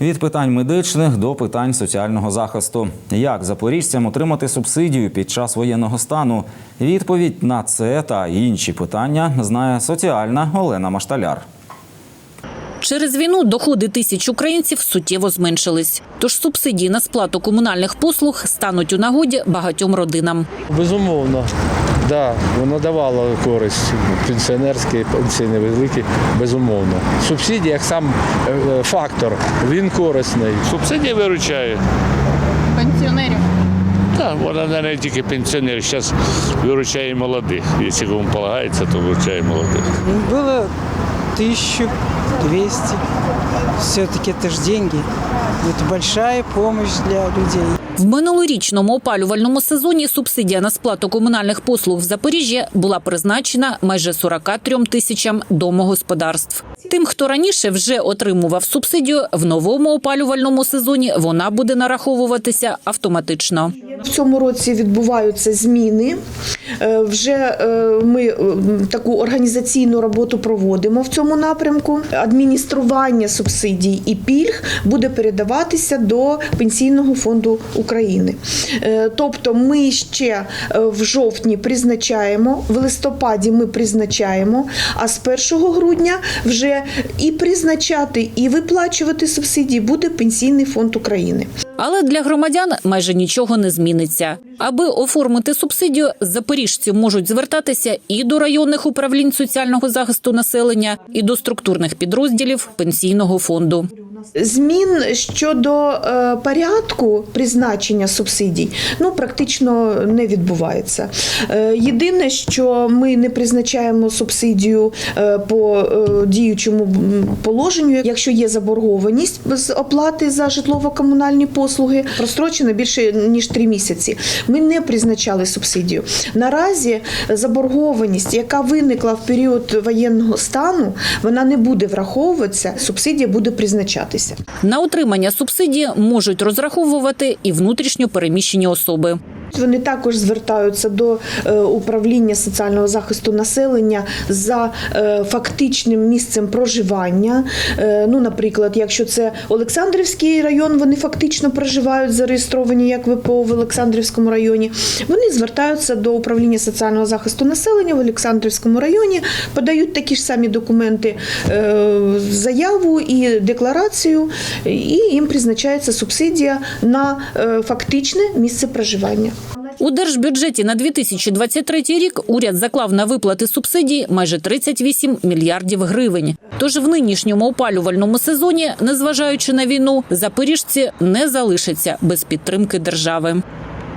Від питань медичних до питань соціального захисту. Як запоріжцям отримати субсидію під час воєнного стану? Відповідь на це та інші питання знає соціальна Олена Машталяр. Через війну доходи тисяч українців суттєво зменшились. Тож субсидії на сплату комунальних послуг стануть у нагоді багатьом родинам. Безумовно, да, воно давало користь пенсіонерські, пенсії невеликі, безумовно. Субсидія як сам е, фактор, він корисний. Субсидія виручає. пенсіонерів. Так, вона не тільки пенсіонерів, зараз виручає молодих. Якщо кому полагається, то виручає молодих Было 1200. Все-таки это же деньги. Это большая помощь для людей. В минулорічному опалювальному сезоні субсидія на сплату комунальних послуг в Запоріжжі була призначена майже 43 тисячам домогосподарств. Тим, хто раніше вже отримував субсидію, в новому опалювальному сезоні вона буде нараховуватися автоматично. В цьому році відбуваються зміни. Е, Вже е, ми е, таку організаційну роботу проводимо в цьому напрямку. Адміністрування субсидій і пільг буде передаватися до Пенсійного фонду України. Тобто, ми ще в жовтні призначаємо, в листопаді ми призначаємо, а з 1 грудня вже і призначати, і виплачувати субсидії буде Пенсійний фонд України. Але для громадян майже нічого не зміниться. Аби оформити субсидію, запоріжці можуть звертатися і до районних управлінь соціального захисту населення, і до структурних підрозділів пенсійного фонду. Змін щодо е, порядку призначення субсидій ну практично не відбувається. Е, єдине, що ми не призначаємо субсидію е, по діючому положенню, якщо є заборгованість з оплати за житлово-комунальні послуги, прострочена більше ніж три місяці. Ми не призначали субсидію. Наразі заборгованість, яка виникла в період воєнного стану, вона не буде враховуватися. Субсидія буде призначатися. На отримання субсидії можуть розраховувати і внутрішньо переміщені особи. Вони також звертаються до е, управління соціального захисту населення за е, фактичним місцем проживання. Е, Ну, наприклад, якщо це Олександрівський район, вони фактично проживають, зареєстровані як ВПО в Олександрівському районі. Вони звертаються до управління соціального захисту населення в Олександрівському районі, подають такі ж самі документи, заяву і декларацію, і їм призначається субсидія на фактичне місце проживання. У держбюджеті на 2023 рік уряд заклав на виплати субсидій майже 38 мільярдів гривень. Тож в нинішньому опалювальному сезоні, незважаючи на війну, запоріжці не залишаться без підтримки держави.